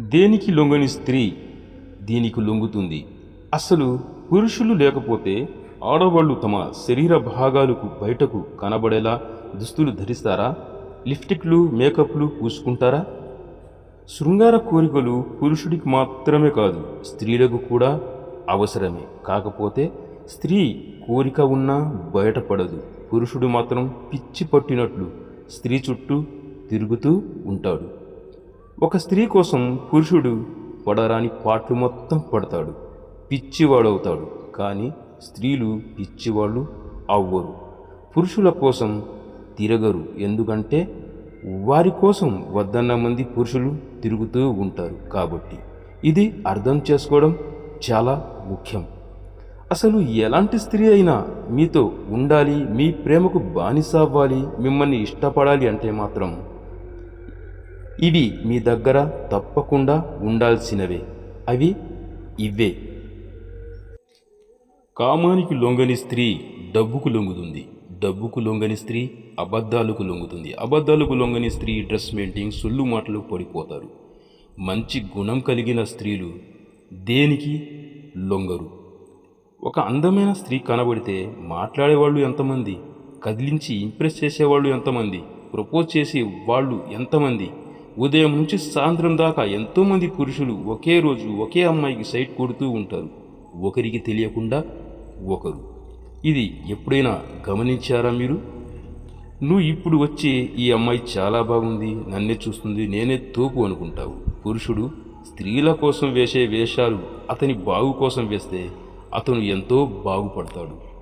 దేనికి లొంగని స్త్రీ దీనికి లొంగుతుంది? అసలు పురుషులు లేకపోతే ఆడవాళ్ళు తమ శరీర భాగాలకు బయటకు కనబడేలా దుస్తులు ధరిస్తారా? లిప్స్టిక్లు మేకప్లు పూసుకుంటారా? శృంగార కోరికలు పురుషుడికి మాత్రమే కాదు స్త్రీలకు కూడా అవసరమే. కాకపోతే స్త్రీ కోరిక ఉన్నా బయటపడదు. పురుషుడు మాత్రం పిచ్చి పట్టినట్లు స్త్రీ చుట్టూ తిరుగుతూ ఉంటాడు. ఒక స్త్రీ కోసం పురుషుడు పడరాని పాటలు మొత్తం పడతాడు పిచ్చివాడవుతాడు. కానీ స్త్రీలు పిచ్చివాళ్ళు అవ్వరు. పురుషుల కోసం తిరగరు. ఎందుకంటే వారి కోసం వద్దన్న మంది పురుషులు తిరుగుతూ ఉంటారు కాబట్టి. ఇది అర్థం చేసుకోవడం చాలా ముఖ్యం. అసలు ఎలాంటి స్త్రీ అయినా మీతో ఉండాలి మీ ప్రేమకు బానిస అవ్వాలి మిమ్మల్ని ఇష్టపడాలి అంటే మాత్రం ఇవి మీ దగ్గర తప్పకుండా ఉండాల్సినవే. అవి ఇవే కామానికి లొంగని స్త్రీ డబ్బుకు లొంగుతుంది. డబ్బుకు లొంగని స్త్రీ అబద్ధాలకు లొంగుతుంది. అబద్ధాలకు లొంగని స్త్రీ డ్రెస్ మెయింటింగ్ సొల్లు మాటలు పడిపోతారు. మంచి గుణం కలిగిన స్త్రీలు దేనికి లొంగరు? ఒక అందమైన స్త్రీ కనబడితే మాట్లాడేవాళ్ళు ఎంతమంది? కదిలించి ఇంప్రెస్ చేసేవాళ్ళు ఎంతమంది? ప్రపోజ్ చేసే వాళ్ళు ఎంతమంది? ఉదయం నుంచి సాయంత్రం దాకా ఎంతోమంది పురుషులు ఒకే రోజు ఒకే అమ్మాయికి సైట్ కొడుతూ ఉంటారు. ఒకరికి తెలియకుండా ఒకరు. ఇది ఎప్పుడైనా గమనించారా మీరు? నువ్వు ఇప్పుడు వచ్చి ఈ అమ్మాయి చాలా బాగుంది నన్నే చూస్తుంది నేనే తోపు అనుకుంటావు. పురుషుడు స్త్రీల కోసం వేసే వేషాలు అతని బాగు కోసం వేస్తే అతను ఎంతో బాగుపడతాడు.